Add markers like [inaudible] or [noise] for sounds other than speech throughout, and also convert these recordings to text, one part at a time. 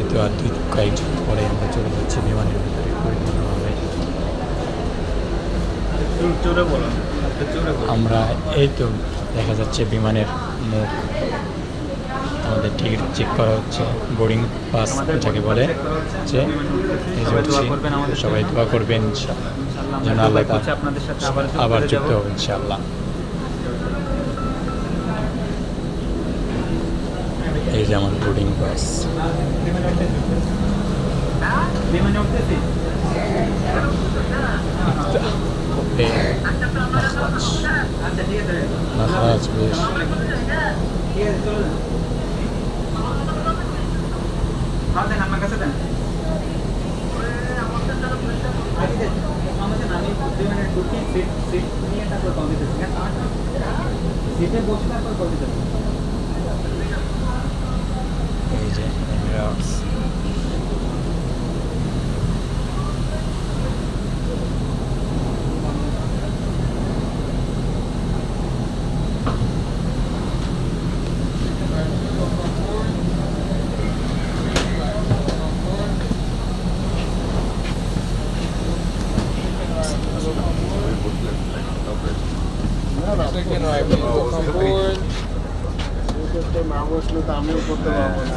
যেহেতু আর দুই কয়েকজন পরে আমরা চলে যাচ্ছি বিমানের ভিতরে পরিপূর্ণভাবে আমরা এই তো দেখা যাচ্ছে বিমানের মুখ আমাদের টিকিট চেক করা হচ্ছে বোর্ডিং পাস যাকে বলে যে সবাই দোয়া করবেন। যেন আল্লাহ আবার যুক্ত। হবে ইনশাআল্লাহ এই যে আমার বোর্ডিং পাস উঠতেছি ওকে মাখরাজ আচ্ছা ঠিক আছে মাখরাজ সিট সিট নিয়ে তারপর কল দিতেছি হ্যাঁ সিটে বসে আমিও করতে পারব না।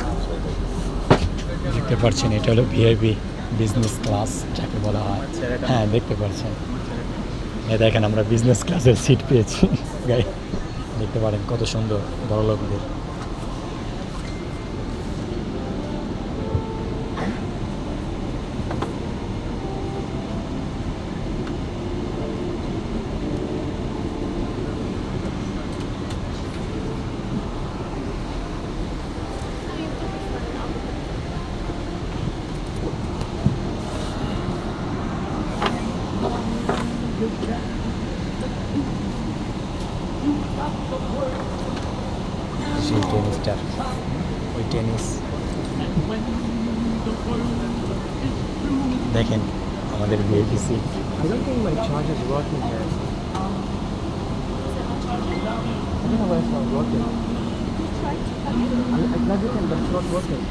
দেখতে পাচ্ছেন এটা হলো ভিআইপি বিজনেস ক্লাস যাকে বলা হয়। হ্যাঁ দেখতে পাচ্ছেন। এই দেখেন আমরা বিজনেস ক্লাসের সিট পেয়েছি। গাই [laughs] দেখতে পারেন কত সুন্দর বড় লোকদের plug it in, but it's not working.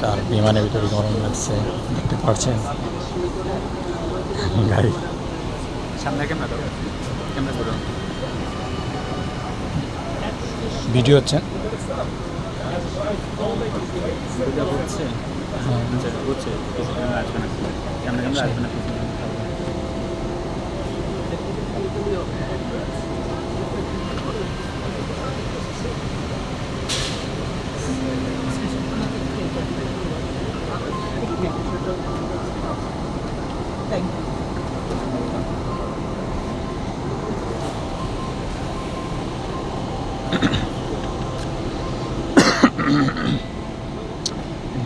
তার বিমানের ভিতরে গরম লাগছে দেখতে পাচ্ছেন গাড়ি সামনে ক্যামেরা দাও ক্যামেরা করো ভিডিও হচ্ছে? হচ্ছে? হ্যাঁ। আচ্ছা হচ্ছে। আসবে না। ক্যামেরা ক্যামেরা আসবে না।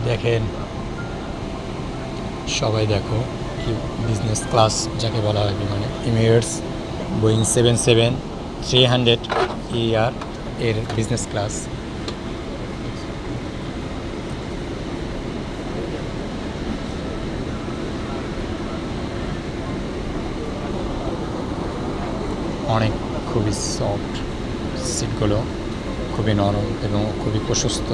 দেখেন, সবাই দেখো কি বিজনেস ক্লাস যাকে বলা হয় বিমানে। Emirates Boeing seven seven three hundred ER এর বিজনেস ক্লাস অনেক খুবই সফট সিটগুলো খুবই নরম এবং খুবই প্রশস্ত